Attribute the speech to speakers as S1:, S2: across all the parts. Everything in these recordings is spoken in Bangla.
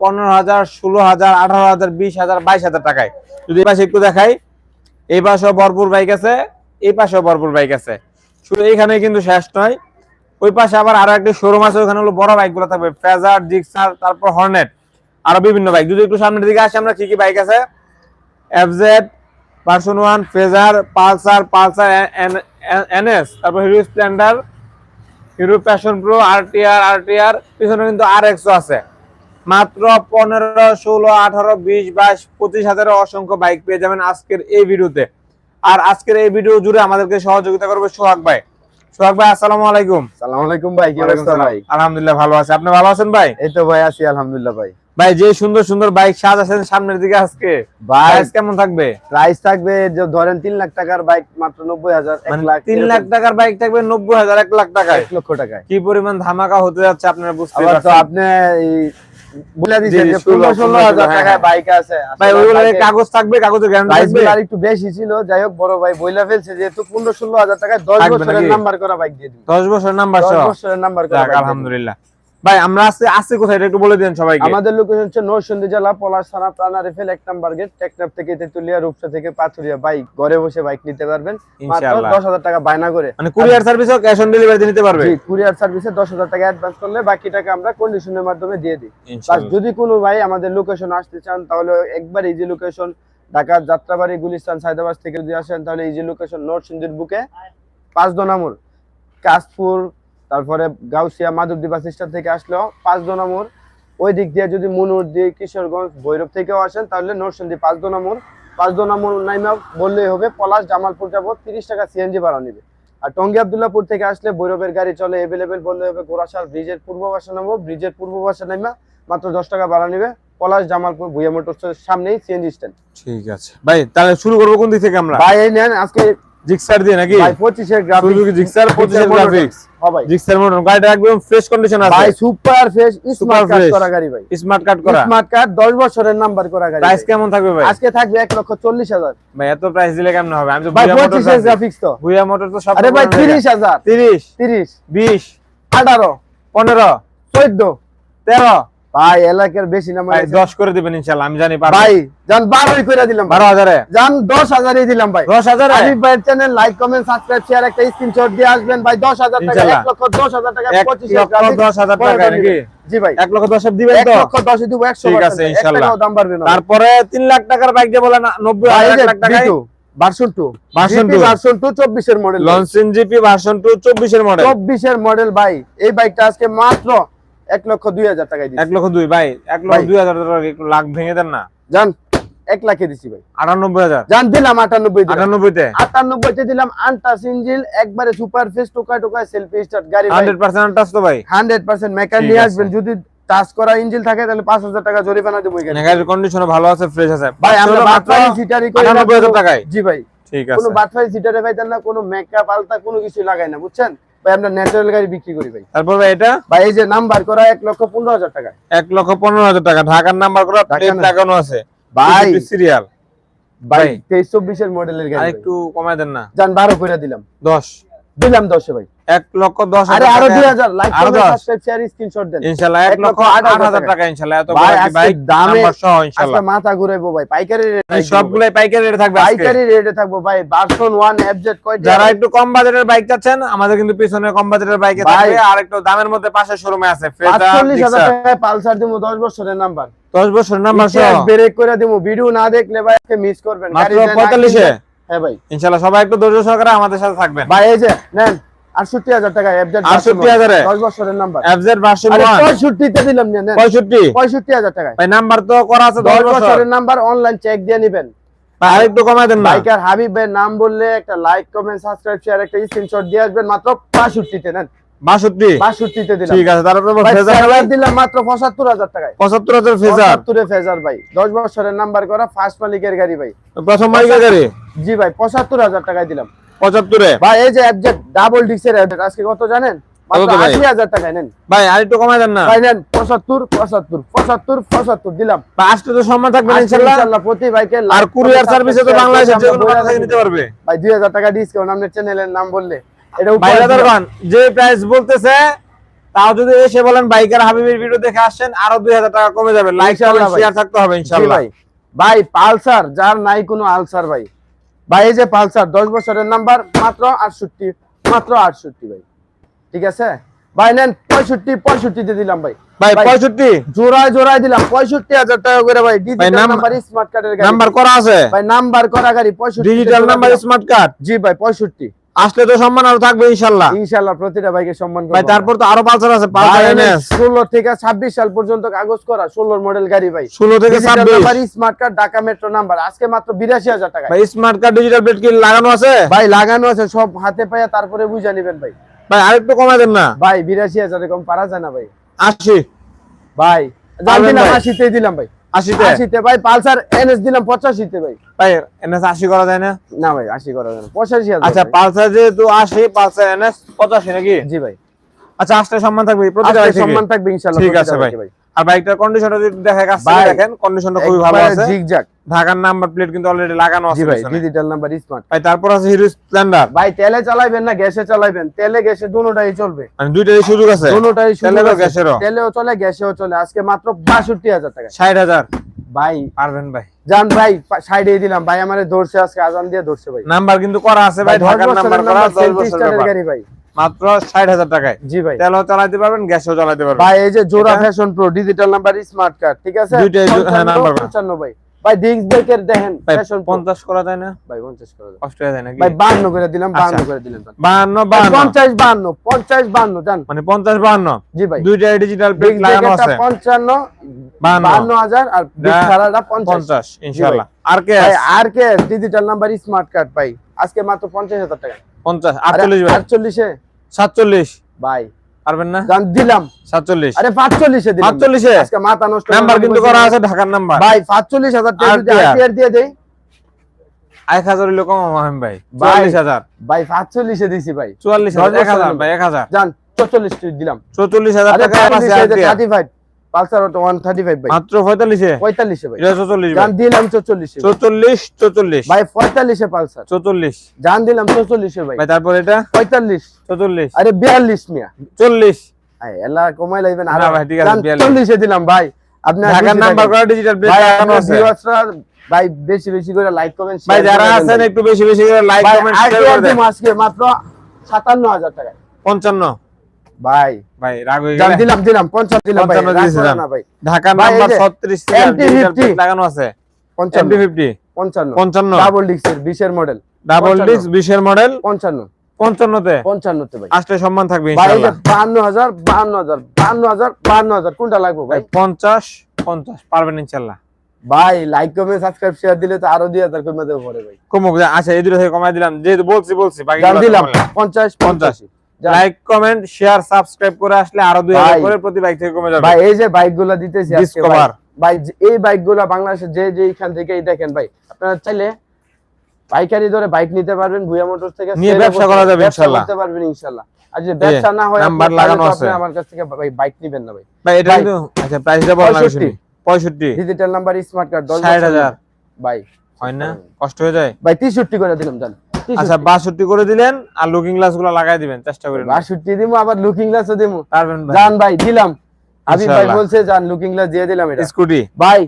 S1: পনেরো হাজার, ষোলো হাজার, আঠারো হাজার, বিশ হাজার, বাইশ হাজার টাকায়। যদি এই একটু দেখাই, এই পাশেও ভরপুর বাইক আছে, এই পাশেও ভরপুর বাইক আছে। শুধু এইখানে কিন্তু শেষ নয়, ওই পাশে আবার আরও একটি শোরুম আছে, ওখানে হলো বড় বাইকগুলো থাকবে ফেজার জিক্সার তারপর হর্নেট আরও বিভিন্ন বাইক। যদি একটু সামনের দিকে আসি, আমরা কি কি বাইক আছে? FZ version one Fazer Pulsar Pulsar NS তারপর Hero Splendor Hero Passion Pro RTR RTR পিছনে কিন্তু আর এক্সও আছে। মাত্র পনেরো ষোলো আঠারো বিশ বাইশ পঁচিশ হাজারের অসংখ্য বাইক পেয়ে যাবেন আজকের এই ভিডিওতে। আর আজকের এই ভিডিও জুড়ে আমাদেরকে সহযোগিতা করবে সোহাগ ভাই। সোহাগ ভাই আসসালামু আলাইকুম।
S2: আলাইকুম ভাই কি অবস্থা ভাই?
S1: আলহামদুলিল্লাহ ভালো আছে। আপনি ভালো আছেন ভাই?
S2: এই তো ভাই আছি আলহামদুলিল্লাহ ভাই।
S1: ভাই যে সুন্দর সুন্দর বাইক সাজাছেন সামনের দিকে আজকে প্রাইস কেমন থাকবে?
S2: প্রাইস থাকবে যে ধরেন তিন লাখ টাকার বাইক মাত্র নব্বই হাজার
S1: মানে
S2: লাখ
S1: তিন লাখ টাকার বাইক থাকবে নব্বই হাজার এক লাখ টাকায়।
S2: এক লক্ষ টাকায়।
S1: কি পরিমাণ ধামাকা হতে যাচ্ছে আপনারা বুঝতে
S2: আপনি এই বলে যে
S1: ষোলো,
S2: পনেরো ষোলো
S1: ষোলো
S2: হাজার
S1: হ্যাঁ,
S2: টাকায়
S1: হ্যাঁ।
S2: বাইক আছে।
S1: ভাই ওইগুলো কাগজ থাকবে কাগজের গ্যারান্টি থাকবে।
S2: আর একটু বেশি ছিল যাই হোক বড় ভাই বইলা ফেলছে যেহেতু পনেরো ষোলো হাজার টাকায় দশ
S1: থাকবে
S2: বছরের নাম্বার করা বাইক দিয়ে
S1: বছরের নাম্বার
S2: বছরের নাম্বার করা।
S1: আলহামদুলিল্লাহ। ভাই আমরা আজকে আজকে কোথায়? একটু বলে দিন সবাইকে।
S2: আমাদের লোকেশন হচ্ছে নরসিংদী জেলা পলাশ থানা প্রাণা রেফেল এক নাম্বার গেট টেকনাফ থেকে তেতুলিয়া রূপসা থেকে পাথুরিয়া। বাইক ঘরে বসে বাইক নিতে পারবেন। মাত্র
S1: ইনশাআল্লাহ।
S2: দশ হাজার টাকা বায়না করে।
S1: মানে কুরিয়ার সার্ভিসও ক্যাশ অন নিতে পারবে।
S2: জি কুরিয়ার সার্ভিসে দশ হাজার টাকা অ্যাডভান্স করলে বাকি টাকা আমরা কন্ডিশনের মাধ্যমে দিয়ে দিই। প্লাস যদি কোনো ভাই আমাদের লোকেশন আসতে চান তাহলে একবার ইজি লোকেশন ঢাকার যাত্রাবাড়ি গুলিস্তান সায়দাবাদ থেকে যদি আসেন তাহলে ইজি লোকেশন নর্থ সিন্ধির বুকে পাঁচ দনামুর কাশপুর তারপরে গাউসিয়া মাধবদী বাস স্ট্যান্ড থেকে আসলো পাঁচ দনামুর ওই দিক দিয়ে যদি মুনুর দিয়ে কিশোরগঞ্জ ভৈরব থেকেও আসেন তাহলে নরসিংদী পাঁচ দনামুর পাঁচ দনামুর নাইমা বললেই হবে পলাশ জামালপুর যাব তিরিশ টাকা সিএনজি ভাড়া নেবে। আর টঙ্গী আবদুল্লাপুর থেকে আসলে ভৈরবের গাড়ি চলে এভেলেবেল বললে হবে গোরাশাল ব্রিজের পূর্ব পাশে নামবো ব্রিজের পূর্ব পাশে নামা মাত্র দশ টাকা ভাড়া নেবে। পলাশ জামালপুর ভুইয়া মোটরসের সামনেই সিএনজি স্ট্যান্ড
S1: ঠিক আছে। ভাই তাহলে শুরু করব কোন দিক থেকে আমরা?
S2: ভাই এই নেন আজকে
S1: জিক্সার দিয়ে নাকি?
S2: ভাই পঁচিশের
S1: সুজুকি জিক্সার? 25 এর গ্রাফিক্স
S2: হ্যাঁ ভাই।
S1: জিক্সার মোটর গাড়িটা একদম ফ্রেশ কন্ডিশন আছে।
S2: ভাই super fresh smart card
S1: fresh।
S2: করা গাড়ি ভাই।
S1: স্মার্ট কার্ড করা।
S2: স্মার্ট কার্ড দশ বছরের নাম্বার করা গাড়ি
S1: প্রাইস কেমন থাকবে ভাই?
S2: আজকে থাকবে এক লক্ষ চল্লিশ হাজার।
S1: ভাই এত প্রাইস দিলে কেমন হবে? আমি তো
S2: ভাই
S1: মোটর
S2: গ্রাফিক্স তো।
S1: ভুয়া মোটর তো সব
S2: আরে ভাই তিরিশ হাজার।
S1: 30
S2: তিরিশ।
S1: 20
S2: আঠারো।
S1: 15
S2: চোদ্দ।
S1: 13
S2: ভাই এলাকার বেশি নাম্বার
S1: ভাই 10 করে দিবেন ইনশাআল্লাহ আমি জানি পারব।
S2: ভাই যান বারোই করে দিলাম ভাই।
S1: 12000 এ
S2: যান দশ হাজারই দিলাম ভাই।
S1: 10000 এ
S2: আরিফ ভাইয়ের channel like comment subscribe share একটা স্ক্রিনশট দিয়ে আসবেন ভাই। দশ হাজার টাকা
S1: ইনশাল্লাহ।
S2: এক লক্ষ দশ হাজার টাকা
S1: এক
S2: পঁচিশ
S1: লক্ষ দশ হাজার টাকা নাকি?
S2: জি ভাই।
S1: 1 লক্ষ 10 দিবেন
S2: এক
S1: তো?
S2: লক্ষ দশে দিব একশো
S1: ঠিক আছে,
S2: percent, এক
S1: ইনশাল্লাহ।
S2: টাকাও দাম বাড়বে না
S1: তারপরে 3 লাখ টাকার বাইক দিয়ে বলে না 90
S2: ভাই, এই যে
S1: lakh
S2: B2, version two
S1: version two.
S2: Version two চব্বিশের মডেল
S1: লনসিন জিপি ভার্সন 2 24 এর মডেল
S2: চব্বিশের মডেল ভাই। এই বাইকটা আজকে মাত্র এক লক্ষ দুই হাজার টাকায়
S1: 1 লক্ষ 2 ভাই 1 লক্ষ
S2: ভাই।
S1: 2000 টাকা লাখ ভেঙে দেন না।
S2: যান এক লাখে দিচ্ছি ভাই।
S1: 98000
S2: যান দিলাম আটানব্বই দিলাম।
S1: 98 তে
S2: আটানব্বইতে দিলাম আনটাস ইঞ্জিল একবারে সুপার ফেস টোকা টোকা সেলফি স্টার্ট গাড়ি
S1: 100% টাচ তো ভাই।
S2: হান্ড্রেড পার্সেন্ট মেকার নিয়ে আসবেন। যদি টাচ করা ইঞ্জিল থাকে তাহলে পাঁচ হাজার টাকা জরিমানা দেবো এখানে।
S1: গাড়ির কন্ডিশন ভালো আছে ফ্রেশ আছে।
S2: ভাই আমরা
S1: মাত্র
S2: বাটফাই সিটারি করে
S1: 98000 টাকায়?
S2: জি ভাই।
S1: ঠিক
S2: কোনো
S1: আছে।
S2: বাটফাই সিটারে ভাই না কোনো মেকআপ আলতা কোনো কিছু লাগাই না বুঝছেন? ভাই আমরা ন্যাচারাল গাড়ি বিক্রি করি ভাই।
S1: তারপর ভাই এটা?
S2: ভাই এই যে নাম্বার করা এক লক্ষ পনেরো হাজার টাকা।
S1: এক লক্ষ পনেরো হাজার টাকা। ঢাকার নাম্বার করা লাগানো আছে।
S2: ভাই
S1: সিরিয়াল
S2: ভাই। তেইশ চব্বিশের মডেলের
S1: আর
S2: গাড়ি
S1: একটু কমায় দেন না।
S2: যান বারো করে দিলাম।
S1: দশ।
S2: দিলাম দশে ভাই।
S1: এক লক্ষ দশ
S2: আরে
S1: আরও
S2: দুই হাজার লাইক
S1: আরও
S2: কমেন্ট
S1: দশ।
S2: সাবস্ক্রাইব শেয়ার স্ক্রিনশট দেন।
S1: ইনশাল্লাহ এক
S2: এক
S1: লক্ষ
S2: লক্ষ
S1: আট
S2: আট
S1: হাজার
S2: হাজার
S1: টাকা ইনশাল্লাহ। এত
S2: ভাই,
S1: বড় একটি
S2: আজকে
S1: বাইক
S2: দামে-
S1: নাম্বার সহ
S2: আজকে
S1: ইনশাল্লাহ
S2: মাথা ঘুরাইবো ভাই পাইকারি rate
S1: সবগুলাই পাইকারি রেটে থাকবে
S2: পাইকারি রেটে থাকব ভাই ভার্সন ওয়ান এফজেড কয়টা
S1: যারা একটু কম বাজেটের বাইক চাচ্ছেন আমাদের কিন্তু পিছনে কম বাজেটের বাইকে। থাকবে। আর একটু দামের মধ্যে পাশে শোরুমে আছে
S2: টাকায় পালসার দিব দশ বছরের নাম্বার
S1: 10 বছর নাম্বার সহ।
S2: ব্রেক করে দিব ভিডিও না দেখলে ভাই মিস করবেন।
S1: মাত্র
S2: গাড়ি যে না
S1: 45 এ
S2: কিনবেন- হ্যাঁ ভাই।
S1: ইনশাআল্লাহ সবাই একটু ধৈর্য সহকারে আমাদের সাথে থাকবেন।
S2: ভাই এই যে নেন আটষট্টি হাজার টাকা এফজেড
S1: 68,000 এ?
S2: দশ বছরের নাম্বার
S1: এফজেড ভার্সন
S2: আরে
S1: 1
S2: দিলাম নেন।
S1: 65
S2: 65000 টাকা
S1: ভাই নাম্বার তো করা আছে 10
S2: দশ
S1: বছর।
S2: বছরের নাম্বার অনলাইন চেক দিয়ে নিবেন।
S1: ভাই আরেকটু কমায় দেন না।
S2: বাইকার হাবিব ভাইয়ের নাম বললে একটা লাইক কমেন্ট সাবস্ক্রাইব শেয়ার একটা স্ক্রিনশট দিয়ে আসবেন মাত্র বাষট্টিতে নেন।
S1: 62
S2: বাষট্টিতে দিলাম।
S1: ঠিক আছে তারপরে ফেজার
S2: ফেজার দিলাম মাত্র পঁচাত্তর হাজার টাকায়।
S1: 75000 ফেজার?
S2: পঁচাত্তরে ফেজার ভাই। দশ বছরের নাম্বার করা ফার্স্ট মালিকের গাড়ি ভাই।
S1: প্রথম মালিকের গাড়ি?
S2: জি ভাই পঁচাত্তর হাজার টাকায় দিলাম।
S1: 75
S2: ভাই এই যে অ্যাবজেক্ট ডাবল ডিক্সের অ্যাবজেক্ট আজকে কত জানেন?
S1: ভাই?
S2: আশি হাজার টাকায় নেন।
S1: ভাই আরেকটু কমায় দেন না।
S2: ভাই নেন পঁচাত্তর পঁচাত্তর পঁচাত্তর পঁচাত্তর দিলাম।
S1: আজকে তো সম্মান থাকবে
S2: আজকে
S1: ইনশাআল্লাহ।
S2: ইনশাআল্লাহ প্রতি বাইকে
S1: আর কুরিয়ার সার্ভিসে তো বাংলাদেশের যে কোনো প্রান্ত থেকে নিতে পারবে।
S2: ভাই দুই হাজার টাকা ডিসকাউন্ট আপনার চ্যানেলের নাম বললে।
S1: যে প্রাইস বলতেছে তাও যদি এসে বলেন বাইকার হাবিবের ভিডিও দেখে আসছেন আরও দুই হাজার টাকা কমে যাবে। লাইক শেয়ার থাকতে হবে ইনশাল্লাহ।
S2: ভাই। ভাই পালসার যার নাই কোনো আলসার ভাই। ভাই এই যে পালসার দশ বছরের নাম্বার মাত্র আটষট্টি মাত্র আটষট্টি ভাই। ঠিক আছে? ভাই নেন পঁয়ষট্টি পঁয়ষট্টিতে দিলাম ভাই।
S1: ভাই
S2: ভাই,
S1: পঁয়ষট্টি?
S2: জোড়ায় জোড়ায় দিলাম পঁয়ষট্টি হাজার টাকা করে ভাই। ডিজিটাল নাম্বার স্মার্ট কার্ডের
S1: নাম্বার করা আছে।
S2: ভাই নাম্বার করা গাড়ি পঁয়ষট্টি
S1: ডিজিটাল নাম্বার স্মার্ট কার্ড
S2: জি ভাই পঁয়ষট্টি।
S1: আসলে তো সম্মান আরও থাকবে ইনশাল্লাহ
S2: ইনশাল্লাহ প্রতিটা ভাইকে সম্মান
S1: ভাই তারপর তো আরও পালসার আছে পালসার এনএস
S2: ষোলো থেকে ছাব্বিশ সাল পর্যন্ত কাগজ করা ষোলোর মডেল গাড়ি ভাই।
S1: ষোলো থেকে ছাব্বিশ।
S2: Smart card Dhaka metro number আজকে মাত্র বিরাশি হাজার টাকা
S1: ভাই স্মার্ট কার্ড ডিজিটাল প্লেট কি লাগানো আছে?
S2: ভাই লাগানো আছে সব হাতে পায়ে তারপরে বুঝা নিবেন ভাই।
S1: ভাই আরেকটু কমাই দেন না।
S2: ভাই বিরাশি হাজার এরকম পারা যায় না ভাই।
S1: আশি।
S2: ভাই জান দিলাম
S1: ভাই?
S2: দিলাম ভাই।
S1: আশিতে?
S2: ভাই পালসার এনএস দিলাম পঁচাশিতে ভাই।
S1: ভাই এনএস আশি করা যায় না?
S2: না ভাই আশি করা যায় না। পঁচাশি
S1: আচ্ছা পালসার যেহেতু আশি পালসার এনএস পঁচাশি নাকি?
S2: জি ভাই।
S1: আচ্ছা আসলে সম্মান থাকবে।
S2: সম্মান থাকবে ইনশাআল্লাহ
S1: ঠিক আছে ভাই। আর বাইকটার কন্ডিশনটা যদি কাছ দেখেন কন্ডিশনটা খুবই ভালো আছে।
S2: জিগজাক।
S1: ঢাকার নাম্বার প্লেট কিন্তু অলরেডি লাগানো আছে
S2: ভাই ডিজিটাল নাম্বার স্মার্ট
S1: ভাই তারপর আছে হিরো স্প্লেন্ডার
S2: ভাই তেলে চালাইবেন না গ্যাসে চালাইবেন। তেলে গ্যাসে দুটোটাই চলবে।
S1: মানে দুইটারই সুযোগ আছে?
S2: দুটোটাই
S1: তেলেরও গ্যাসেরও?
S2: তেলেও চলে গ্যাসেও চলে। আজকে মাত্র বাষট্টি হাজার টাকা।
S1: ষাট হাজার?
S2: ভাই
S1: পারবেন ভাই।
S2: জান ভাই সাইডে দিলাম। ভাই আমারে ধরছে আজকে আজান দিয়ে ধরছে ভাই।
S1: নাম্বার কিন্তু করা আছে ভাই ঢাকার নাম্বার করা
S2: নাম্বার
S1: দশ
S2: সেলফি
S1: বছর
S2: স্টারের
S1: ব্যাপার।
S2: গাড়ি ভাই।
S1: মাত্র ষাট হাজার টাকায়।
S2: জি ভাই।
S1: তেলও চালাতে পারবেন গ্যাসও চালাতে পারবেন।
S2: ভাই এই যে জোড়া Passion Pro digital number smart card ঠিক আছে?
S1: দুইটাই হ্যাঁ, নাম্বার করা।
S2: 55 ভাই। ভাই ডিস্ক ব্রেকের দেখেন ফ্যাশন
S1: পঞ্চাশ করা যায় না?
S2: ভাই 50 করে।
S1: কষ্ট যায় নাকি?
S2: ভাই 52 করে দিলাম
S1: আচ্ছা।
S2: 52 করে দিলেন
S1: বাহান্ন বাহান্ন
S2: 50 52 50 52 জান।
S1: মানে পঞ্চাশ বাহান্ন
S2: জি ভাই।
S1: দুইটাই ডিজিটাল
S2: ডিস্ক
S1: লাগানো আছে।
S2: 55 52000 আর ডিস্ক
S1: না,
S2: ছাড়াটা 50
S1: পঞ্চাশ। আর কে
S2: ভাই আর কে ডিজিটাল নাম্বার স্মার্ট কার্ড ভাই। আজকে মাত্র 50000 টাকা।
S1: পঞ্চাশ আটচল্লিশ ভাই।
S2: 48 এ
S1: সাতচল্লিশ।
S2: ভাই।
S1: পারবেন না?
S2: জান দিলাম।
S1: সাতচল্লিশ।
S2: আরে 45 এ দিলাম।
S1: সাতচল্লিশে?
S2: আজকে মাথা নষ্ট
S1: নাম্বার কিন্তু করা আছে। ঢাকার নাম্বার।
S2: ভাই 45000 টাকা যদি
S1: RTR
S2: আইপিআর দিয়ে দেই।
S1: এক হাজার কম মাহিম ভাই।
S2: ভাই।
S1: চুয়াল্লিশ হাজার।
S2: ভাই 45 এ দিছি ভাই।
S1: চুয়াল্লিশ
S2: দশ
S1: হাজার এক হাজার
S2: বছরের
S1: ভাই এক হাজার।
S2: জান 44 দিলাম।
S1: চৌচল্লিশ হাজার
S2: আরে
S1: টাকা আছে
S2: 35 পালসার অটো 135 ভাই
S1: মাত্র পঁয়তাল্লিশে?
S2: 45 এ ভাই
S1: এটা চৌচল্লিশ ভাই
S2: জান দিলাম 44 এ
S1: চৌচল্লিশ চৌচল্লিশ।
S2: ভাই 45 এ পালসার।
S1: চৌচল্লিশ।
S2: জান দিলাম 44 এ ভাই
S1: ভাই তারপর এটা?
S2: 45
S1: চৌচল্লিশ।
S2: আরে 42 মিয়া।
S1: চল্লিশ।
S2: এলা কমাই আর।
S1: ভাই, ঠিক আছে,
S2: জান
S1: 42
S2: 40 এ দিলাম ভাই। আপনি আর
S1: ঢাকার
S2: বেশি
S1: নাম্বার
S2: থাকেন।
S1: করা ডিজিটাল
S2: ভাই
S1: লাগানো
S2: আপনার
S1: আছে।
S2: ভিউয়ার্সরা ভাই বেশি বেশি করে লাইক কমেন্ট
S1: ভাই যারা আছেন একটু বেশি বেশি করে লাইক কমেন্ট শেয়ার করে দেন।
S2: আজকে মাত্র 57000 টাকা
S1: পঞ্চান্ন।
S2: ভাই।
S1: ভাই রাগ হয়ে গেলে
S2: দিলাম দিলাম 50 দিলাম ভাই
S1: 55
S2: রাগ
S1: দিয়েছে
S2: করো
S1: জান।
S2: না ভাই।
S1: ঢাকার নাম্বার
S2: যে
S1: ছত্রিশ
S2: MT
S1: ডিজিটাল
S2: 50
S1: প্লেট লাগানো আছে। এমটি
S2: 55
S1: ফিফটি
S2: 55
S1: পঞ্চান্ন।
S2: ডাবল ডিক্সের 20 এর মডেল
S1: ডাবল
S2: 55
S1: ডিস্ক বিশের মডেল
S2: 55
S1: পঞ্চান্নতে?
S2: 55 তে ভাই।
S1: আসলে সম্মান থাকবে
S2: ভাই
S1: ইনশাআল্লাহ।
S2: 52000 52000 52000 52000 কোনটা লাগবে
S1: ভাই?
S2: ভাই
S1: পঞ্চাশ পঞ্চাশ পারবেন ইনশাল্লাহ
S2: ভাই লাইক কমেন্ট সাবস্ক্রাইব শেয়ার দিলে তো আরও 2000 কমে দেবো পরে ভাই।
S1: কমুক আচ্ছা এই দুটো থেকে কমাই দিলাম যেহেতু বলছি বলছি বাকি
S2: দিলাম। 50 50 জান।
S1: লাইক কমেন্ট শেয়ার সাবস্ক্রাইব করে আসলে আরও দুই হাজার
S2: ভাই।
S1: করে প্রতি বাইক থেকে কমে যাবে।
S2: ভাই এই যে বাইকগুলো দিতেছি আজকে ভাই। এই বাইকগুলো বাংলাদেশে যে যে এখান থেকে দেখেন ভাই আপনারা চাইলে পাইকারি ধরে বাইক নিতে পারবেন ভুয়া মোটরস থেকে
S1: নিয়ে ব্যবসা করা যাবে।
S2: করতে পারবেন ইনশাআল্লাহ আর যদি ব্যবসা না হয়
S1: নাম্বার লাগানো আছে।
S2: আপনি আমার কাছ থেকে ভাই বাইক নেবেন না ভাই।
S1: ভাই এটা কিন্তু আচ্ছা প্রাইসটা বল না
S2: 65 ডিজিটাল নাম্বার স্মার্ট কার্ড 10
S1: ষাট হাজার।
S2: ভাই
S1: হয় না? কষ্ট হয়ে যায়?
S2: ভাই 63 করে দিলাম জান।
S1: আচ্ছা বাষট্টি করে দিলেন আর লুকিং গ্লাসগুলো লাগাই দিবেন চেষ্টা করেন।
S2: 62 দিমু আবার লুকিং গ্লাসও দিমু।
S1: পারবেন ভাই।
S2: জান ভাই দিলাম। ভাই বলছে জান লুকিং গ্লাস দিয়ে দিলাম এটা।
S1: স্কুটি?
S2: ভাই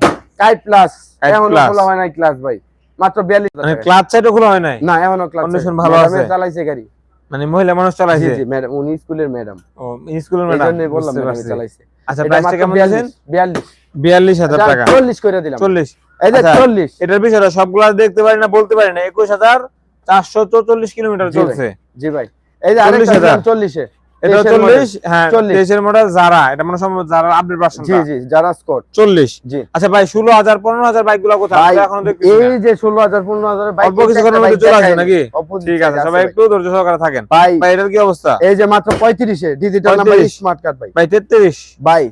S2: কাইট প্লাস
S1: এখনও।
S2: খোলা হয় নাই ক্লাস ভাই। মাত্র 42
S1: মানে সাইডও খোলা হয় নাই?
S2: না এখনও ক্লাস
S1: Condition ভালো আছে।
S2: চালাইছে গাড়ি।
S1: মানে মহিলা মানুষ চালাইছে?
S2: জি ম্যাডাম উনি স্কুলের ম্যাডাম
S1: ও স্কুলের ম্যাডাম
S2: জন্যই বললাম ম্যাডাম চালাইছে।
S1: আচ্ছা প্রাইসটা কেমন দিয়েছেন?
S2: 42
S1: বিয়াল্লিশ। হাজার
S2: আচ্ছা,
S1: টাকা।
S2: 40 করে দিলাম।
S1: চল্লিশ।
S2: এই যে
S1: আচ্ছা,
S2: 40
S1: এটার বিষয়টা সবগুলা দেখতে পারি না বলতে পারি না একুশ হাজার চারশো চৌচল্লিশ কিলোমিটার চলছে।
S2: জি ভাই। এই যে আরেকটা
S1: 40,000
S2: দিলাম 40 এ
S1: এটা
S2: 23 এর
S1: চল্লিশ
S2: model।
S1: হ্যাঁ
S2: 40
S1: মডেল যারা এটা মানে সম্ভব যারা আপডেট ভার্সন
S2: জি জি যারা স্কট
S1: চল্লিশ।
S2: জি।
S1: আচ্ছা ভাই ষোলো হাজার পনেরো হাজার কোথায়? এখনও দেখতেছি
S2: এই যে 16000 15000 বাইক
S1: অল্প কিছুক্ষণের মধ্যে চলে আসবে নাকি? ঠিক আছে সবাই একটু ধৈর্য সহকারে থাকেন।
S2: ভাই।
S1: ভাই এটার কি অবস্থা?
S2: এই যে মাত্র 35 এ ডিজিটাল নাম্বার স্মার্ট কার্ড ভাই।
S1: ভাই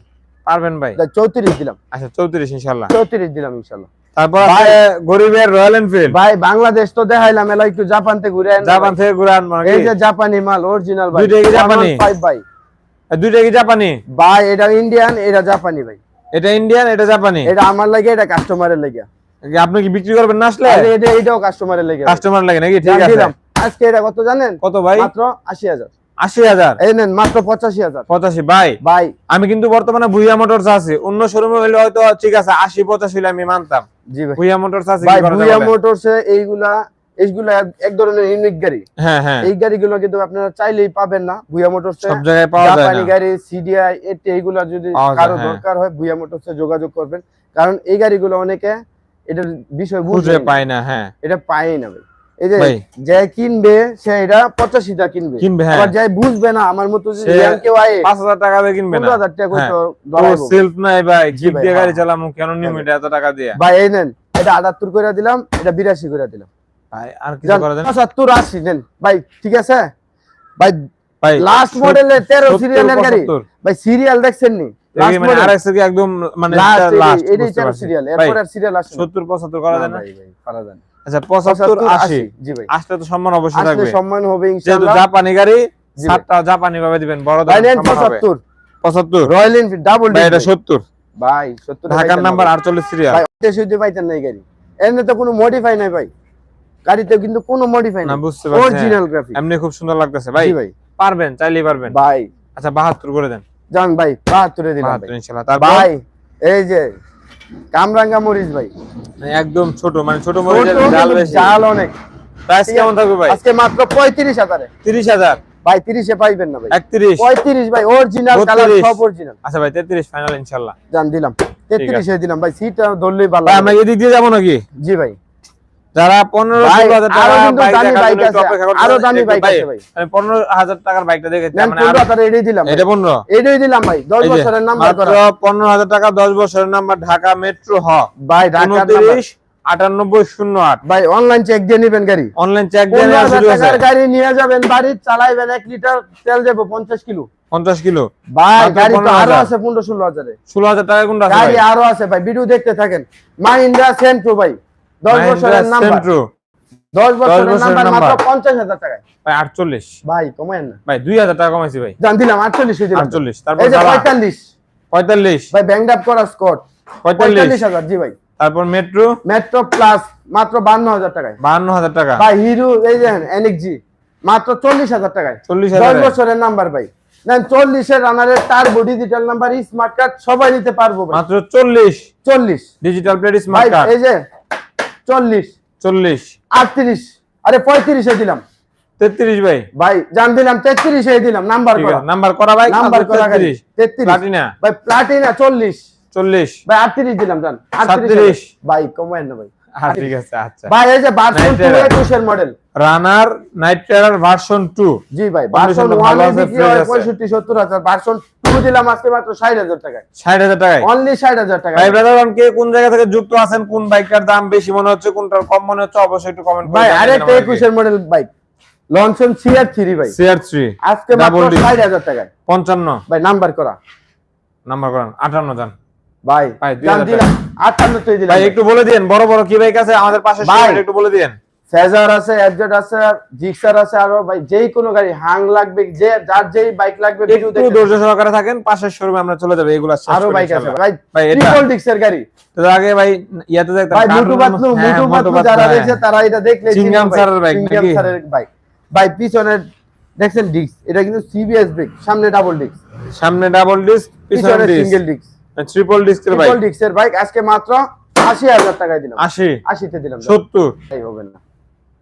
S1: পারবেন ভাই।
S2: 34 দিলাম।
S1: আচ্ছা চৌত্রিশ ইনশাল্লাহ
S2: 34 দিলাম ইনশাআল্লাহ।
S1: তারপর আছে গরিবের রয়্যাল এনফিল্ড
S2: ভাই বাংলাদেশ তো দেখাইলাম এলা একটু জাপান থেকে ঘুরে আইন
S1: জাপান থেকে ঘুরে আনব নাকি?
S2: এই যে জাপানি মাল অরিজিনাল ভাই।
S1: দুইটাই কি জাপানি?
S2: ভাই।
S1: দুইটা কি জাপানি
S2: ভাই এটা ইন্ডিয়ান এটা জাপানি ভাই।
S1: এটা ইন্ডিয়ান এটা জাপানি
S2: এটা আমার লাগে এটা কাস্টমারের লাগে।
S1: আপনি কি বিক্রি করবেন না আসলে?
S2: এটা এটাও কাস্টমারের লাগে
S1: কাস্টমার লাগে নাকি? ঠিক আছে।
S2: আজকে এটা কত জানেন?
S1: কত ভাই?
S2: মাত্র 80000
S1: আশি হাজার।
S2: এই নেন মাত্র পঁচাশি হাজার।
S1: পঁচাশি ভাই।
S2: ভাই।
S1: আমি কিন্তু বর্তমানে ভুইয়া মোটরস আছে। অন্য শোরুমে হলে হয়তো ঠিক আছে আশি পঁচাশি হলে আমি মানতাম।
S2: জি ভাই।
S1: ভুইয়া মোটরস আছে
S2: ভাই ভুইয়া
S1: যাবে?
S2: এইগুলা এইগুলা এক- ধরনের ইউনিক গাড়ি।
S1: হ্যাঁ হ্যাঁ।
S2: এই গাড়িগুলো কিন্তু আপনারা চাইলেই পাবেন না। ভুইয়া মোটরসে
S1: সব জায়গায় পাওয়া যায়
S2: জাপানি গাড়ি সিডিআই এটি এইগুলা যদি কারও
S1: হ্যাঁ।
S2: দরকার হয় ভুইয়া মোটরসে যোগাযোগ করবেন। কারণ এই গাড়িগুলো অনেকে এটার বিষয়
S1: খুঁজে
S2: বুঝে
S1: পাই না হ্যাঁ।
S2: এটা পায় না ভাই। এই যে যে কিনবে সে এটা পঁচাশিটা কিনবে।
S1: কিনবে, হ্যাঁ।
S2: আবার যাই বুঝবে না আমার মতো যদি
S1: সে
S2: young কেউ আয়ে
S1: পাঁচ হাজার টাকা দিয়ে কিনবে না।
S2: হাজার টাকা
S1: হ্যাঁ।
S2: তো
S1: ও
S2: ধরাইবো।
S1: সেলফ নাই ভাই
S2: জি
S1: দিয়ে গাড়ি
S2: হ্যাঁ।
S1: চালামু কেন নিম এটা এত টাকা দিয়ে?
S2: ভাই এই নেন এটা আটাত্তর করে দিলাম এটা বিরাশি করে দিলাম।
S1: ভাই আর কিছু করা যায়
S2: পঁচাত্তর আশি নেন। ভাই ঠিক আছে? ভাই
S1: ভাই
S2: লাস্ট
S1: সত-
S2: তেরো সিরিয়ালের গাড়ি। ভাই সিরিয়াল দেখছেন নি?
S1: মানে একদম মানে
S2: লাস্ট
S1: লাস্ট
S2: এটাই তেরো সিরিয়াল এরপর আর সিরিয়াল আসে
S1: সত্তর পঁচাত্তর করা যায় না?
S2: না ভাই, ভাই, পারা যায় না।
S1: আচ্ছা পঁচাত্তর
S2: 75,
S1: আশি।
S2: জি ভাই।
S1: আসলে তো সম্মান অবশ্যই থাকবে।
S2: সম্মান হবে ইনশাআল্লাহ।
S1: জাপানি গাড়ি সাতটা জাপানি ভাবে দিবেন বড় দাম
S2: নেন
S1: সম্মান হবে
S2: পঁচাত্তর।
S1: পঁচাত্তর।
S2: রয়্যাল এনফিল্ড ডাবল
S1: ভাই এটা সত্তর।
S2: ভাই সত্তর
S1: ঢাকার নাম্বার আটচল্লিশ সিরিয়াল।
S2: ভাই ওটা শুধু পাইতেন না এই গাড়ি। এমনি তো কোনো মডিফাই নাই ভাই। গাড়িতে কিন্তু কোনো মডিফাই
S1: না
S2: নাই।
S1: বুঝতে পারছি হ্যাঁ।
S2: অরিজিনাল গ্রাফিক
S1: এমনি খুব সুন্দর লাগতেছে। ভাই
S2: ভাই।
S1: পারবেন চাইলেই পারবেন।
S2: ভাই।
S1: আচ্ছা বাহাত্তর করে দেন।
S2: জান ভাই বাহাত্তরে দিলাম ভাই।
S1: ইনশাল্লাহ তারপর?
S2: ভাই এই যে কামরাঙ্গা মরিচ ভাই।
S1: একদম ছোট মানে ছোট মরিচ জাল বেশি।
S2: জাল অনেক।
S1: প্রাইস কেমন থাকবে ভাই?
S2: আজকে মাত্র পঁয়ত্রিশ হাজারে।
S1: তিরিশ হাজার?
S2: ভাই তিরিশে পাইবেন না ভাই।
S1: একত্রিশ।
S2: পঁয়ত্রিশ ভাই অরিজিনাল কালার সব অরিজিনাল
S1: আচ্ছা ভাই তেত্রিশ ফাইনাল ইনশাল্লাহ।
S2: জান দিলাম। তেত্রিশে দিলাম ভাই সিটা ধরলেই ভালো
S1: ভাই আমরা এদিক দিয়ে যাব নাকি?
S2: জি ভাই।
S1: যারা পনেরো আরও
S2: দামি বাইক আছে,
S1: ভাই। আমি পনেরো হাজার টাকার বাইকটা দেখেছি
S2: নেন
S1: মানে
S2: পনেরো হাজার এটাই দিলাম।
S1: এটা পনেরো।
S2: এটাই দিলাম ভাই দশ বছরের নাম্বার
S1: পনেরো হাজার টাকা দশ বছরের নাম্বার ঢাকা মেট্রো হ।
S2: ভাই ঢাকার
S1: আটানব্বই শূন্য আট।
S2: ভাই অনলাইন চেক দিয়ে নিবেন গাড়ি।
S1: অনলাইন চেক দিয়ে
S2: গাড়ি নিয়ে যাবেন বাড়ি চালাইবেন এক লিটার তেল যাব পঞ্চাশ কিলো।
S1: পঞ্চাশ কিলো।
S2: ভাই গাড়ি তো আরও আছে পনেরো ষোলো হাজারে।
S1: ষোলো হাজার টাকা কোনটা
S2: গাড়ি আরও আছে ভাই ভিডিও দেখতে থাকেন। মাহিন্দ্রা সেন্ট্রো ভাই। দশ বছরের নাম্বার দশ বছরের
S1: বছরের
S2: নাম্বার মাত্র পঞ্চাশ হাজার টাকায়।
S1: ভাই আটচল্লিশ।
S2: ভাই কমায়েন না।
S1: ভাই দুই হাজার টাকা কমাইছি ভাই।
S2: জান দিলাম আটচল্লিশ
S1: আটচল্লিশ তারপর
S2: এই যে
S1: জ্বালা।
S2: পঁয়তাল্লিশ।
S1: পঁয়তাল্লিশ।
S2: ভাই ব্যাংক আপ করা স্কট
S1: পঁয়তাল্লিশ।
S2: পঁয়তাল্লিশ হাজার জি ভাই।
S1: তারপর মেট্রো
S2: মেট্রো প্লাস মাত্র বান্ন হাজার টাকায়।
S1: বাহান্ন হাজার টাকা।
S2: ভাই হিরো এই যে এনএক্স জি মাত্র চল্লিশ হাজার টাকায়।
S1: চল্লিশ
S2: দশ বছরের নাম্বার ভাই। নেন চল্লিশের রানারের turbo digital number smart card সবাই নিতে পারব
S1: মাত্র চল্লিশ।
S2: চল্লিশ।
S1: ডিজিটাল প্লেট স্মার্ট কার্ড
S2: এই যে চল্লিশ।
S1: চল্লিশ।
S2: আটত্রিশ। আরে পঁয়ত্রিশে দিলাম।
S1: তেত্রিশ ভাই।
S2: ভাই জান দিলাম তেত্রিশে দিলাম নাম্বার করা।
S1: নাম্বার করা ভাই
S2: নাম্বার করা
S1: তেত্রিশ। প্লাটিনা।
S2: ভাই প্লাটিনা চল্লিশ।
S1: চল্লিশ।
S2: ভাই আটত্রিশ দিলাম জান।
S1: আটত্রিশ
S2: ভাই কমায় না ভাই।
S1: ঠিক আছে আচ্ছা।
S2: ভাই এই যে version two
S1: Night
S2: model
S1: Runner Night Terror version two
S2: জি ভাই ভার্সন
S1: টা
S2: ওয়ান বিক্রি হয়
S1: আছে।
S2: পঁয়ষট্টি সত্তর হাজার। ভার্সন টু দিলাম আজকে মাত্র ষাট হাজার টাকায়।
S1: ষাট হাজার টাকায়?
S2: অনলি ষাট হাজার টাকা
S1: ভাই ব্রাদার কে কোন জায়গা থেকে যুক্ত আছেন কোন বাইকটার দাম বেশি মনে হচ্ছে কোনটার কম মনে হচ্ছে অবশ্যই একটু কমেন্ট করে
S2: ভাই
S1: আমাদেরকে।
S2: একুশের model bike Loncin CR three ভাই।
S1: সিআর থ্রি
S2: আজকে মাত্র হাজার টাকায়।
S1: পঞ্চান্ন।
S2: ভাই নাম্বার করা।
S1: নাম্বার করেন। আটান্ন দান
S2: ভাই আটান্ন দিলাম।
S1: ভাই একটু বলে দিন বড় বড় কি বাইক আছে আমাদের পাশে
S2: ভাই।
S1: একটু বলে দিন
S2: ফেজার আছে আছে জিক্সার আছে আরও ভাই যেই কোনো গাড়ি হাং লাগবে যে যার যেই বাইক লাগবে
S1: একটু ধৈর্য সহকারে থাকেন পাশের শোরুমে আমরা চলে যাব এগুলা আরও
S2: বাইক আছে। ভাই
S1: ভাই
S2: ট্রিপল ডিক্সের গাড়ি।
S1: তো আগে ভাই ইয়াতে দেখতাম
S2: ভাই মুটু
S1: হ্যাঁ,
S2: মুটু
S1: মোটু
S2: যারা দেখছে
S1: হ্যাঁ।
S2: তারা এটা দেখলে
S1: চিংগাম স্যারের বাইক
S2: চিংগাম স্যারের বাইক ভাই পিছনে দেখছেন ডিক্স এটা কিন্তু সিবিএস ব্রেক সামনে ডাবল ডিক্স
S1: সামনে ডাবল ডিস্ক পিছনে
S2: সিঙ্গেল ডিক্স
S1: ট্রিপল ডিস্কের বাইক
S2: ট্রিপল ডিক্সের বাইক আজকে মাত্র আশি হাজার টাকায় দিলাম।
S1: 80
S2: আশিতে দিলাম।
S1: সত্তর?
S2: ভাই হবে না।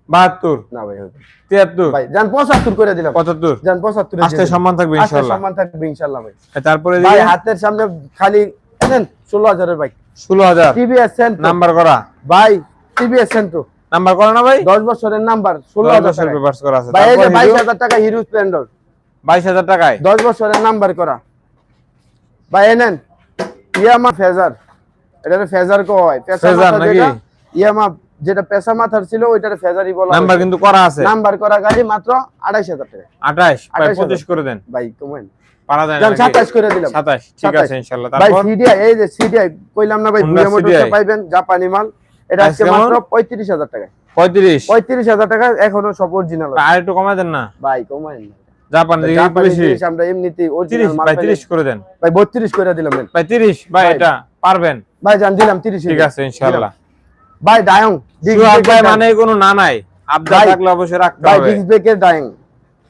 S1: বাহাত্তর?
S2: না ভাই হবে না।
S1: তিয়াত্তর?
S2: ভাই যান পঁচাত্তর করে দিলাম।
S1: পঁচাত্তর?
S2: যান পঁচাত্তর
S1: আস্তে সম্মান থাকবে ইনশাল্লাহ
S2: সম্মান থাকবে ইনশাল্লাহ ভাই।
S1: তারপরে
S2: ভাই হাতের সামনে খালি নেন ষোলো হাজারের বাইক
S1: ষোলো হাজার।
S2: টিভিএস সেন্ট্রো
S1: নাম্বার করা?
S2: ভাই টিভিএস সেন্ট্রো
S1: নাম্বার করা না ভাই?
S2: দশ বছরের নাম্বার ষোলো হাজার টাকা
S1: পেপারস করা আছে।
S2: ভাই এই যে বাইশ হাজার টাকা হিরো স্প্লেন্ডার।
S1: বাইশ হাজার টাকায়?
S2: দশ বছরের নাম্বার করা। ভাই এই নেন। Yamaha Fazer. এটা ফেজার কয়।
S1: ফেজার নাকি?
S2: ইয়ামা যেটা পেশা মাথার ছিল ওইটার ফেজারই বলা
S1: নাম্বার কিন্তু করা আছে।
S2: নাম্বার করা গাড়ি মাত্র আড়াইশ হাজার টাকা।
S1: আঠাশ? ভাই
S2: 28,000
S1: করে দেন।
S2: ভাই কমেন।
S1: পারা যায় না
S2: সাতাশ করে দিলাম।
S1: সাতাশ ঠিক
S2: 27
S1: আছে ইনশাল্লাহ।
S2: ভাই সিডিআই এই যে সিডিআই কইলাম না ভাই
S1: Honda
S2: ভুয়া পাইবেন জাপানি মাল। এটা আজকে মাত্র পঁয়ত্রিশ হাজার টাকা।
S1: পঁয়ত্রিশ?
S2: পঁয়ত্রিশ হাজার টাকা এখনও সব অরিজিনাল
S1: আর একটু দেন না।
S2: ভাই কমাই না।
S1: জাপান
S2: আমরা এমনিতেই
S1: ভাই
S2: পাইলে-
S1: তিরিশ করে দেন।
S2: ভাই বত্রিশ করে দিলাম
S1: ভাই তিরিশ ভাই
S2: ভাই।
S1: এটা পারবেন।
S2: ভাই জান দিলাম তিরিশ
S1: ঠিক আছে ইনশাল্লাহ
S2: ভাই ডায়ং
S1: ভাই মানে কোনো না নাই। আবদা থাকলে অবশ্যই রাখতে
S2: ভাই
S1: হবে।
S2: ব্রেকের ডায়ং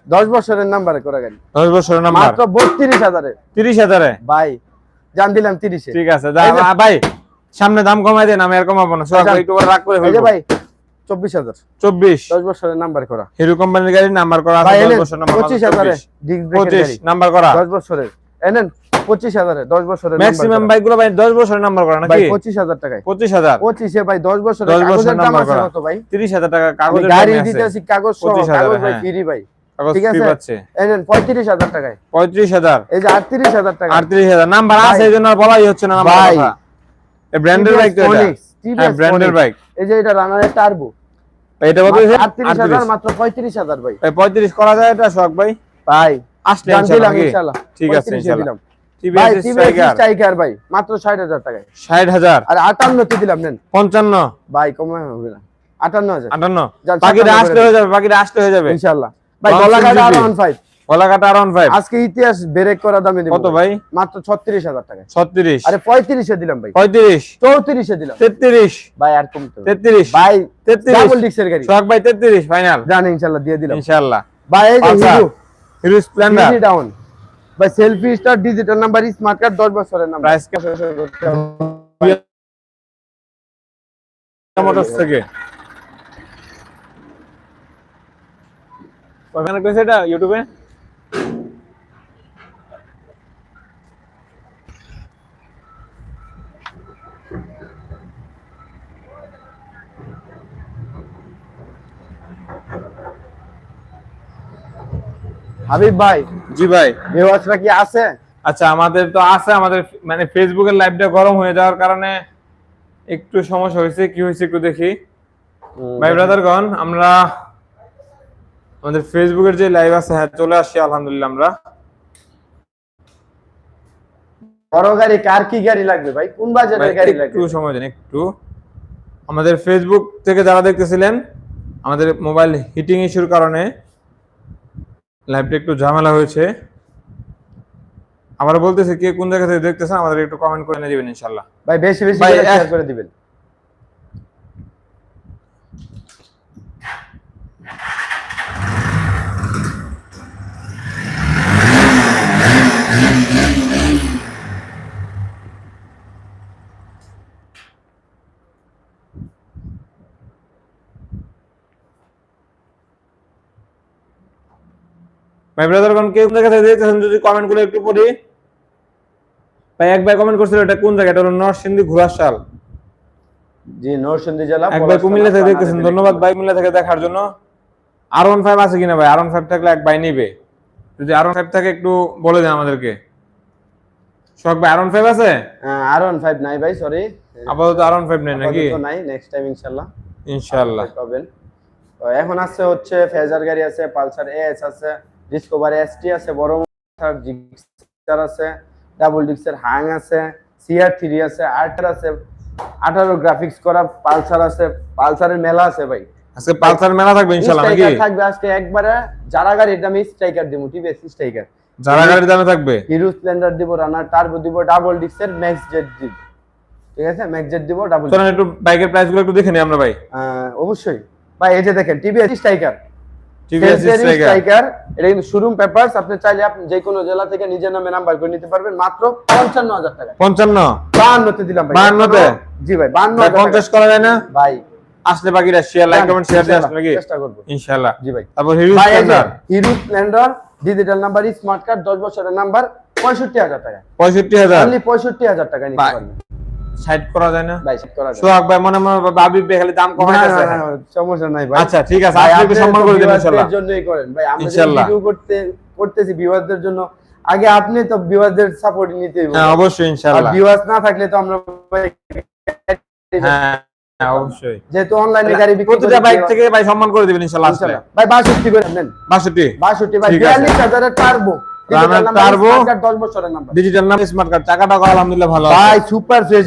S2: দশ বছরের নাম্বারে করা গাড়ি
S1: দশ বছরের নাম্বার
S2: মাত্র বত্রিশ হাজারে।
S1: তিরিশ হাজারে?
S2: ভাই জান দিলাম তিরিশে।
S1: ঠিক আছে যা ভাই সামনে দাম কমাই দেন আমি আর কমাবো না। একটু রাগ করে
S2: ভাই চব্বিশ হাজার।
S1: চব্বিশ।
S2: দশ বছরের নাম্বার করা।
S1: হিরো কোম্পানির গাড়ি নাম্বার করা বছর
S2: পঁচিশ হাজারে
S1: পঁচিশ নাম্বার করা।
S2: দশ বছরের। এনেন পঁচিশ হাজারে দশ বছরের
S1: ম্যাক্সিমাম বাইকগুলো ভাই দশ বছরের নাম্বার করা নাকি?
S2: পঁচিশ হাজার টাকায়।
S1: পঁচিশ হাজার।
S2: পঁচিশে ভাই দশ বছরের
S1: দশ বছরের নাম্বার করা।
S2: ভাই?
S1: তিরিশ হাজার টাকা
S2: আমি
S1: কাগজের
S2: গাড়ি দিতেছি কাগজ সহ
S1: 25,000
S2: কাগজ ভাই
S1: হ্যাঁ।
S2: ফ্রি ভাই। ঠিক আছে? এনেন পঁয়ত্রিশ হাজার টাকায়।
S1: পঁয়ত্রিশ হাজার।
S2: এই যে আটত্রিশ হাজার টাকা
S1: আটত্রিশ হাজার। নাম্বার আছে এই জন্য বলাই হচ্ছে না
S2: ভাই।
S1: ব্র্যান্ডের বাইক তো হ্যাঁ,
S2: টিভিএস হাজার বাইক ভাই।
S1: 35 করা যায় ঠিক আছে ইনশাআল্লাহ।
S2: ভাই দিলাম নেন।
S1: 55
S2: ভাই কম হবে না।
S1: 58000
S2: 58
S1: বাকিটা আসলে হয়ে যাবে বাকিটা আসলে হয়ে যাবে।
S2: ইনশাল্লাহ ভাই
S1: গলা
S2: কাটা আর 15
S1: কলাকাটা আর ফাইভ
S2: আজকে ইতিহাস ব্রেক করা দামে দিব।
S1: ভাই?
S2: মাত্র ছত্রিশ হাজার টাকা।
S1: ছত্রিশ।
S2: আরে পঁয়ত্রিশে দিলাম ভাই।
S1: পঁয়ত্রিশ।
S2: চৌত্রিশে দিলাম।
S1: তেত্রিশ।
S2: ভাই আর কমতে
S1: তেত্রিশ।
S2: ভাই
S1: তেত্রিশ। তেত্রিশ। ফাইনাল
S2: জান ইনশাল্লাহ দিয়ে ভাই এই যে selfie star digital number smart card 10 বছরের নাম্বার
S1: প্রাইস কে মোটরস থেকে। কবে না কইছে এটা ইউটিউবে
S2: হাবিব ভাই
S1: জি ভাই।
S2: ভিউয়ার্সরা কি আছে?
S1: আচ্ছা আমাদের তো আছে আমাদের মানে ফেসবুকের লাইভটা গরম হয়ে যাওয়ার কারণে একটু সমস্যা হয়েছে কি হয়েছে একটু দেখি। ভাই ব্রাদারগণ আমরা আমাদের ফেসবুকের যে লাইভ আছে হ্যাঁ চলে আসছি আলহামদুলিল্লাহ আমরা।
S2: বড় গাড়ি কার কি গাড়ি লাগবে ভাই? কোন বাজারের গাড়ি লাগবে?
S1: একটু সময় দেন একটু। আমাদের ফেসবুক থেকে যারা দেখতেছিলেন আমাদের মোবাইল হিটিং ইস্যুর কারণে লাইভটা একটু ঝামেলা হয়েছে। আমরা বলতেছে কে কোন জায়গা থেকে দেখতেছেন আমাদের একটু কমেন্ট করে নিয়ে দিবেন ইনশাল্লাহ।
S2: ভাই বেশি বেশি শেয়ার করে দিবেন।
S1: ভাই ব্রাদারগণ কে কোন জায়গা থেকে দেখতেছেন যদি কমেন্ট করে একটু পড়ি? ভাই এক ভাই কমেন্ট করছিল এটা কোন জায়গা এটা হলো নরসিংদী ঘোড়াশাল।
S2: জি নরসিংদী জেলা
S1: এক ভাই কুমিল্লা থেকে দেখতেছেন ধন্যবাদ ভাই কুমিল্লা থেকে দেখার জন্য। আর ওয়ান ফাইভ আছে কিনা ভাই? আর ওয়ান ফাইভ থাকলে এক ভাই নিবে। যদি আর ওয়ান ফাইভ থাকে একটু বলে দেন আমাদেরকে। শখ ভাই আর ওয়ান ফাইভ আছে?
S2: আর ওয়ান ফাইভ নাই ভাই সরি
S1: আপাতত আর ওয়ান ফাইভ নেই নাকি?
S2: নাই নেক্সট টাইম ইনশাআল্লাহ।
S1: ইনশাআল্লাহ।
S2: পাবেন। এখন আছে হচ্ছে ফেজার গাড়ি আছে পালসার এস আছে। ডিসকভার এসটি আছে বড় জিক্সার আছে ডাবল ডিক্সের হাং আছে সিআর থ্রি আছে আর্টার আছে আঠারো গ্রাফিক্স করা পালসার আছে পালসারের মেলা আছে ভাই।
S1: আজকে পালসার মেলা থাকবে ইনশাআল্লাহ নাকি?
S2: থাকবে আজকে একবারে যারা গাড়ির দামে স্ট্রাইকার দিব টিভিএস স্ট্রাইকার
S1: যারা গাড়ির দামে থাকবে?
S2: হিরো স্প্লেন্ডার দিব রানার টার্বো দিব ডাবল ডিক্সের ম্যাক্স জেট দিব। ঠিক আছে ম্যাক্স জেট দিব ডাবল
S1: চলেন একটু বাইকের প্রাইসগুলো একটু দেখে নিই আমরা ভাই।
S2: অবশ্যই। ভাই এই যে দেখেন টিভিএস স্ট্রাইকার
S1: স্ট্রাইকার
S2: স্ট্রাইকার এটা কিন্তু শোরুম পেপারস আপনি চাইলে আপনি যে কোনো জেলা থেকে নিজের নামে নাম্বার করে নিতে পারবেন মাত্র পঞ্চান্ন হাজার টাকা।
S1: পঞ্চান্ন?
S2: বাহান্নতে দিলাম ভাই।
S1: 52 তে?
S2: জি ভাই বাহান্ন
S1: ভাই পঞ্চাশ করা যায় না?
S2: ভাই।
S1: আসলে বাকিটা শেয়ার লাইক কমেন্ট শেয়ার দিয়ে আসবে নাকি?
S2: চেষ্টা করব।
S1: ইনশাআল্লাহ
S2: জি ভাই।
S1: তারপর হিরো
S2: ভাই এই যে
S1: Splendor
S2: Hero Splendor digital number smart card দশ বছরের নাম্বার পঁয়ষট্টি হাজার টাকা।
S1: পঁয়ষট্টি
S2: অনলি পঁয়ষট্টি টাকা নিতে পারবেন।
S1: সাইড করা যায় না?
S2: ভাই সেট করা যায়।
S1: সোহাগ ভাই মনে মনে ভাবি খালি দাম
S2: সমস্যা নাই ভাই।
S1: আচ্ছা ঠিক আছে আপনি সম্মান করে দেবেন ইনশাআল্লাহ
S2: দের জন্যই করেন। ভাই আমরা করতে করতেছি ভিউয়ারদের জন্য আগে আপনি তো ভিউয়ারদের সাপোর্ট নিতে হবে
S1: হ্যাঁ অবশ্যই ইনশাআল্লাহ
S2: ভিউয়ার্স না থাকলে তো আমরা ভাই,
S1: হ্যাঁ হ্যাঁ, অবশ্যই।
S2: যেহেতু অনলাইনে গাড়ি বিক্রি
S1: প্রতিটা বাইক থেকে ভাই সম্মান করে দিবেন ইনশাআল্লাহ।
S2: ভাই 62 করে নেন।
S1: বাষট্টি?
S2: 62 ভাই 42000 এর টার্বো
S1: Runner turbo।
S2: 10 বছরের নাম্বার
S1: ডিজিটাল নাম স্মার্ট কার্ড টাকাটা আলহামদুলিল্লাহ ভালো
S2: ভাই সুপার ফ্রেশ